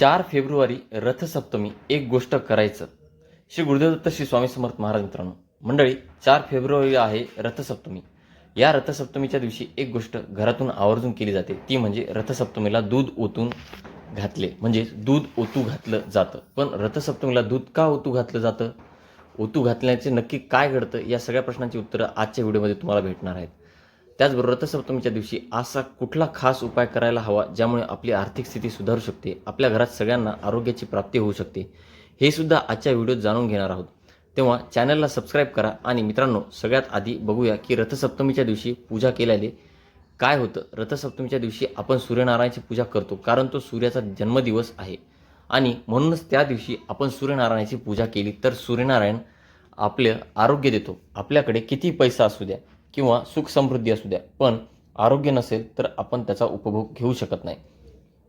चार फेब्रुवारी रथसप्तमी एक गोष्ट करायचं. श्री गुरुदेवदत्त श्री स्वामी समर्थ महाराज मित्रांनो मंडळी चार फेब्रुवारी आहे रथसप्तमी. या रथसप्तमीच्या दिवशी एक गोष्ट घरातून आवर्जून केली जाते ती म्हणजे रथसप्तमीला दूध ओतून घातले. म्हणजे दूध ओतू घातलं जातं. पण रथसप्तमीला दूध का ओतू घातलं जातं? ओतू घातल्याचे नक्की काय घडतं? या सगळ्या प्रश्नांची उत्तरं आजच्या व्हिडिओमध्ये तुम्हाला भेटणार आहेत. त्याचबरोबर रथसप्तमीच्या दिवशी असा कुठला खास उपाय करायला हवा ज्यामुळे आपली आर्थिक स्थिती सुधारू शकते आपल्या घरात सगळ्यांना आरोग्याची प्राप्ती होऊ शकते हे सुद्धा आजच्या व्हिडिओत जाणून घेणार आहोत. तेव्हा चॅनलला सबस्क्राईब करा आणि मित्रांनो सगळ्यात आधी बघूया की रथसप्तमीच्या दिवशी पूजा केल्याने काय होतं? रथसप्तमीच्या दिवशी आपण सूर्यनारायणाची पूजा करतो कारण तो सूर्याचा जन्मदिवस आहे. आणि म्हणूनच त्या दिवशी आपण सूर्यनारायणाची पूजा केली तर सूर्यनारायण आपलं आरोग्य देतो. आपल्याकडे किती पैसा असू द्या किंवा सुख समृद्धी असू द्या. पण आरोग्य नसेल तर आपण त्याचा उपभोग घेऊ शकत नाही.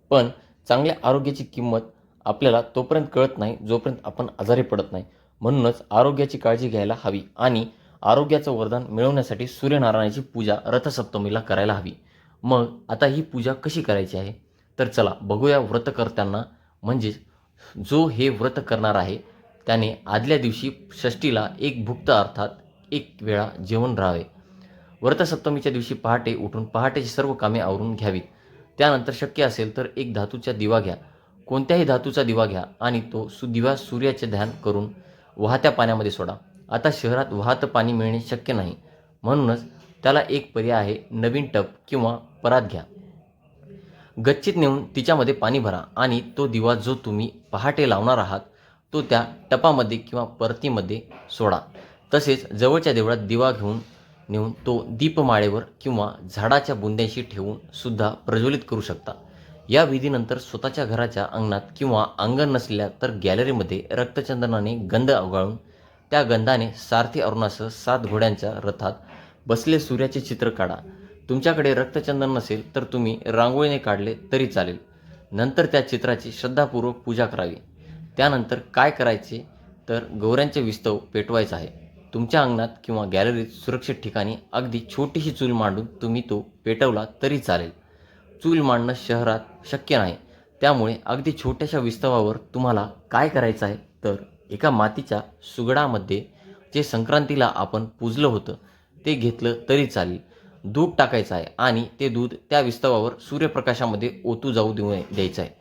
पण चांगल्या आरोग्याची किंमत आपल्याला तोपर्यंत कळत नाही जोपर्यंत आपण आजारी पडत नाही. म्हणूनच आरोग्याची काळजी घ्यायला हवी आणि आरोग्याचं वरदान मिळवण्यासाठी सूर्यनारायणाची पूजा रथसप्तमीला करायला हवी. मग आता ही पूजा कशी करायची आहे? तर चला बघूया व्रतकर्त्यांना. म्हणजेच जो हे व्रत करणार आहे त्याने आदल्या दिवशी षष्टीला एक भुक्त अर्थात एक वेळा जेवण राहावे. व्रतसप्तमीच्या दिवशी पहाटे उठून पहाटेची सर्व कामे आवरून घ्यावीत. त्यानंतर शक्य असेल तर एक धातूचा दिवा घ्या. कोणत्याही धातूचा दिवा घ्या आणि तो सु दिवा सूर्याचे ध्यान करून वाहत्या पाण्यामध्ये सोडा. आता शहरात वाहतं पाणी मिळणे शक्य नाही. म्हणूनच त्याला एक पर्याय आहे नवीन टप किंवा परात घ्या. गच्चीत नेऊन तिच्यामध्ये पाणी भरा आणि तो दिवा जो तुम्ही पहाटे लावणार आहात तो त्या टपामध्ये किंवा परतीमध्ये सोडा. तसेच जवळच्या देवळात दिवा घेऊन नेऊन तो दीपमाळेवर किंवा झाडाच्या बुंद्यांशी ठेवून सुद्धा प्रज्वलित करू शकता. या विधीनंतर स्वतःच्या घराच्या अंगणात किंवा अंगण नसल्या तर गॅलरीमध्ये रक्तचंदनाने गंध उगाळून त्या गंधाने सारथी अरुणासह सात घोड्यांच्या रथात बसले सूर्याचे चित्र काढा. तुमच्याकडे रक्तचंदन नसेल तर तुम्ही रांगोळीने काढले तरी चालेल. नंतर त्या चित्राची श्रद्धापूर्वक पूजा करावी. त्यानंतर काय करायचे? तर गौऱ्यांचे विस्तव पेटवायचा आहे. तुमच्या अंगणात किंवा गॅलरीत सुरक्षित ठिकाणी अगदी छोटीशी चूल मांडून तुम्ही तो पेटवला तरी चालेल. चूल मांडणं शहरात शक्य नाही. त्यामुळे अगदी छोट्याशा विस्तवावर तुम्हाला काय करायचं आहे? तर एका मातीच्या सुगडामध्ये जे संक्रांतीला आपण पूजलं होतं ते घेतलं तरी चालेल. दूध टाकायचं आहे आणि ते दूध त्या विस्तवावर सूर्यप्रकाशामध्ये ओतू जाऊ देऊ द्यायचं आहे.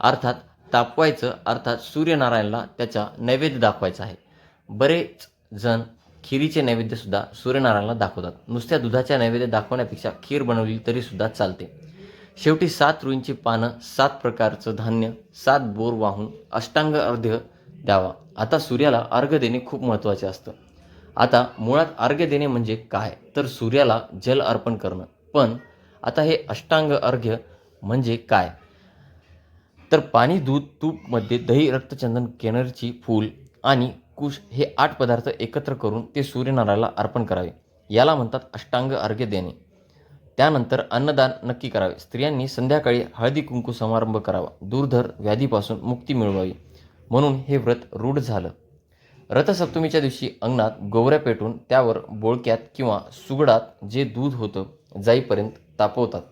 अर्थात तापवायचं अर्थात सूर्यनारायणला त्याचा नैवेद्य दाखवायचा आहे. बरेच जण खिरीचे नैवेद्यसुद्धा सूर्यनारायणला दाखवतात. नुसत्या दुधाच्या नैवेद्य दाखवण्यापेक्षा खीर बनवली तरीसुद्धा चालते. शेवटी सात रुईंची पानं सात प्रकारचं धान्य सात बोर वाहून अष्टांग अर्घ्य द्यावा. आता सूर्याला अर्घ्य देणे खूप महत्त्वाचे असतं. आता मुळात अर्घ्य देणे म्हणजे काय? तर सूर्याला जल अर्पण करणं. पण आता हे अष्टांग अर्घ्य म्हणजे काय? तर पाणी दूध तूपमध्ये दही रक्तचंदन केनरची फूल आणि कुश हे आठ पदार्थ एकत्र करून ते सूर्यनारायणाला अर्पण करावे. याला म्हणतात अष्टांग अर्घ्य देणे. त्यानंतर अन्नदान नक्की करावे. स्त्रियांनी संध्याकाळी हळदी कुंकू समारंभ करावा. दूरधर व्याधीपासून मुक्ती मिळवावी. म्हणून हे व्रत रूढ झालं. रथसप्तमीच्या दिवशी अंगणात गोवऱ्या पेटून त्यावर बोळक्यात किंवा सुगडात जे दूध होतं जाईपर्यंत तापवतात.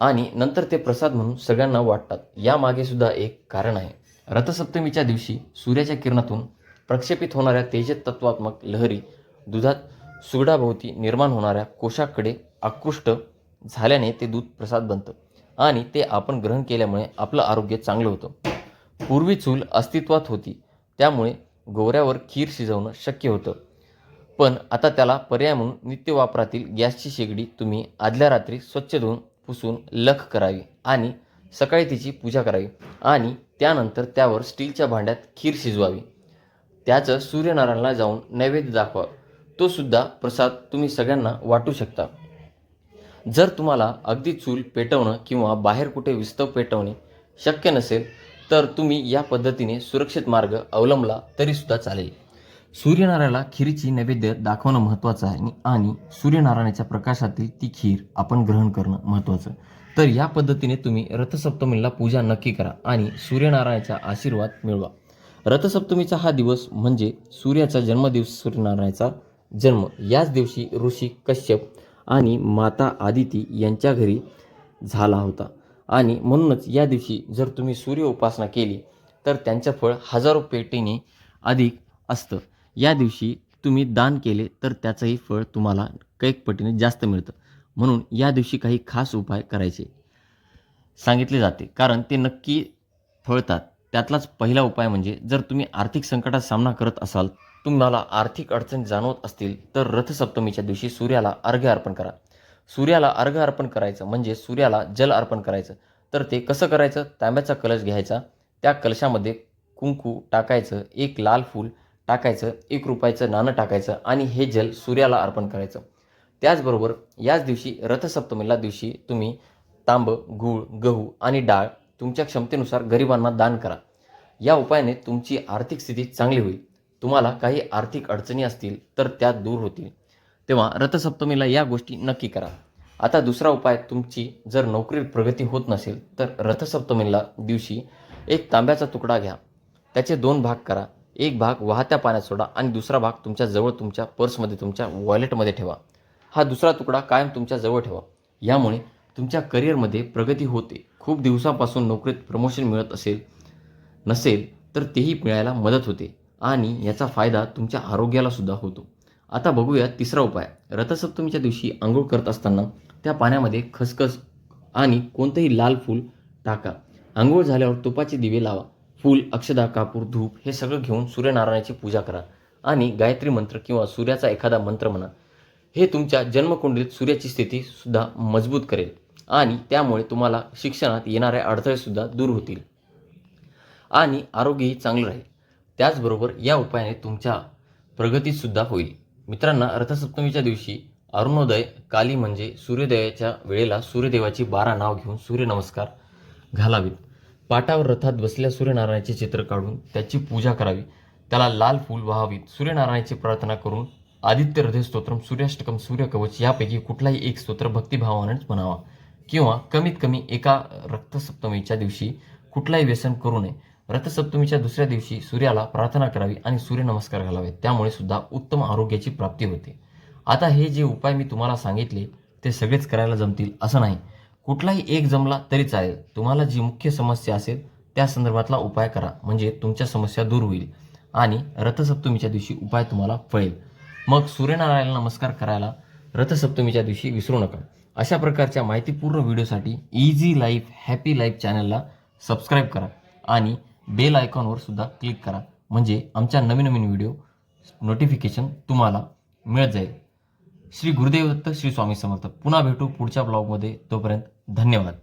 आणि नंतर ते प्रसाद म्हणून सगळ्यांना वाटतात. यामागे सुद्धा एक कारण आहे. रथसप्तमीच्या दिवशी सूर्याच्या किरणातून प्रक्षेपित होणाऱ्या तेजतत्वात्मक लहरी दुधात सुगडाभोवती निर्माण होणाऱ्या कोशाकडे आकृष्ट झाल्याने ते दूध प्रसाद बनतं आणि ते आपण ग्रहण केल्यामुळे आपलं आरोग्य चांगलं होतं. पूर्वी चूल अस्तित्वात होती त्यामुळे गोवऱ्यावर खीर शिजवणं शक्य होतं. पण आता त्याला पर्याय म्हणून नित्य वापरातील गॅसची शेगडी तुम्ही आदल्या रात्री स्वच्छ धुवून पुसून लख करावी आणि सकाळी तिची पूजा करावी आणि त्यानंतर त्यावर स्टीलच्या भांड्यात खीर शिजवावी. त्याचं सूर्यनारायणला जाऊन नैवेद्य दाखवा. तो सुद्धा प्रसाद तुम्ही सगळ्यांना वाटू शकता. जर तुम्हाला अगदी चूल पेटवणं किंवा बाहेर कुठे विस्तव पेटवणे शक्य नसेल तर तुम्ही या पद्धतीने सुरक्षित मार्ग अवलंबला तरीसुद्धा चालेल. सूर्यनारायणाला खीरीची नैवेद्य दाखवणं महत्त्वाचं आहे आणि सूर्यनारायणाच्या प्रकाशातील ती खीर आपण ग्रहण करणं महत्त्वाचं. तर या पद्धतीने तुम्ही रथसप्तमीला पूजा नक्की करा आणि सूर्यनारायणाचा आशीर्वाद मिळवा. रथसप्तमीचा हा दिवस म्हणजे सूर्याचा जन्मदिवस सूर्यनारायणाचा जन्म. याच दिवशी ऋषी कश्यप आणि माता आदिती यांच्या घरी झाला होता. आणि म्हणूनच या दिवशी जर तुम्ही सूर्य उपासना केली तर त्यांचं फळ हजारो पेटीने अधिक असतं. या दिवशी तुम्ही दान केले तर त्याचंही फळ तुम्हाला कैक पटीने जास्त मिळतं. म्हणून या दिवशी काही खास उपाय करायचे सांगितले जाते. कारण ते नक्की फळतात. त्यातलाच पहिला उपाय म्हणजे जर तुम्ही आर्थिक संकटात सामना करत असाल तुम्हाला आर्थिक अडचण जाणवत असतील तर रथसप्तमीच्या दिवशी सूर्याला अर्घ्य अर्पण करा. सूर्याला अर्घ्य अर्पण करायचं म्हणजे सूर्याला जल अर्पण करायचं. तर ते कसं करायचं? तांब्याचा कलश घ्यायचा. त्या कलशामध्ये कुंकू टाकायचं एक लाल फूल टाकायचं एक रुपयाचं नाणं टाकायचं आणि हे जल सूर्याला अर्पण करायचं. त्याचबरोबर याच दिवशी रथसप्तमीला दिवशी तुम्ही तांब गूळ गहू आणि डाळ तुमच्या क्षमतेनुसार गरिबांना दान करा. या उपायाने तुमची आर्थिक स्थिती चांगली होईल. तुम्हाला काही आर्थिक अडचणी असतील तर त्या दूर होतील. तेव्हा रथसप्तमीला या गोष्टी नक्की करा. आता दुसरा उपाय तुमची जर नोकरीत प्रगती होत नसेल तर रथसप्तमीला दिवशी एक तांब्याचा तुकडा घ्या. त्याचे दोन भाग करा. एक भाग वाहत्या पाण्यात सोडा आणि दुसरा भाग तुमच्या जवळ तुमच्या पर्समध्ये तुमच्या वॉलेटमध्ये ठेवा. हा दुसरा तुकडा कायम तुमच्या जवळ ठेवा. यामुळे तुमच्या करिअरमध्ये प्रगती होते. खूप दिवसापासून नोकरीत प्रमोशन मिळत असेल नसेल तर तेही मिळायला मदत होते आणि याचा फायदा तुमच्या आरोग्यालासुद्धा होतो. आता बघूया तिसरा उपाय. रथसप्तमीच्या दिवशी आंघोळ करत असताना त्या पाण्यामध्ये खसखस आणि कोणतंही लाल फूल टाका. आंघोळ झाल्यावर तुपाचे दिवे लावा. फूल अक्षदा कापूर धूप हे सगळं घेऊन सूर्यनारायणाची पूजा करा आणि गायत्री मंत्र किंवा सूर्याचा एखादा मंत्र म्हणा. हे तुमच्या जन्मकुंडलीत सूर्याची स्थितीसुद्धा मजबूत करेल. आणि त्यामुळे तुम्हाला शिक्षणात येणाऱ्या अडथळे सुद्धा दूर होतील. आणि आरोग्यही चांगलं राहील. त्याचबरोबर या उपायाने तुमच्या प्रगतीत सुद्धा होईल. मित्रांना रथसप्तमीच्या दिवशी अरुणोदय काली म्हणजे सूर्योदयाच्या वेळेला सूर्यदेवाची बारा नाव घेऊन सूर्यनमस्कार घालावीत. पाटावर रथात बसल्या सूर्यनारायणाचे चित्र काढून त्याची पूजा करावी. त्याला लाल फूल व्हावीत. सूर्यनारायणाची प्रार्थना करून आदित्य हृदय स्तोत्रम सूर्याष्टकम सूर्यकवच यापैकी कुठलाही एक स्तोत्र भक्तिभावानेच म्हणावा. किंवा कमीत कमी एका रक्तसप्तमीच्या दिवशी कुठलाही व्यसन करू नये. रथसप्तमीच्या दुसऱ्या दिवशी सूर्याला प्रार्थना करावी आणि सूर्यनमस्कार घालावे. त्यामुळे सुद्धा उत्तम आरोग्याची प्राप्ती होते. आता हे जे उपाय मी तुम्हाला सांगितले ते सगळेच करायला जमतील असं नाही. कुठलाही एक जमला तरी चालेल. तुम्हाला जी मुख्य समस्या असेल त्या संदर्भातला उपाय करा. म्हणजे तुमच्या समस्या दूर होईल आणि रथसप्तमीच्या दिवशी उपाय तुम्हाला फळेल मग सूर्यनारायणाला नमस्कार करायला रथसप्तमीच्या दिवशी विसरू नका. अशा प्रकारच्या माहितीपूर्ण व्हिडिओसाठी इझी लाईफ हॅपी लाईफ चॅनलला सबस्क्राईब करा आणि बेल आयकॉनवर सुद्धा क्लिक करा. म्हणजे आमच्या नवीन नवीन व्हिडिओ नोटिफिकेशन तुम्हाला मिळत जाईल. श्री गुरुदेव दत्त श्री स्वामी समर्थ. पुन्हा भेटू पुढच्या ब्लॉगमध्ये तोपर्यंत धन्यवाद.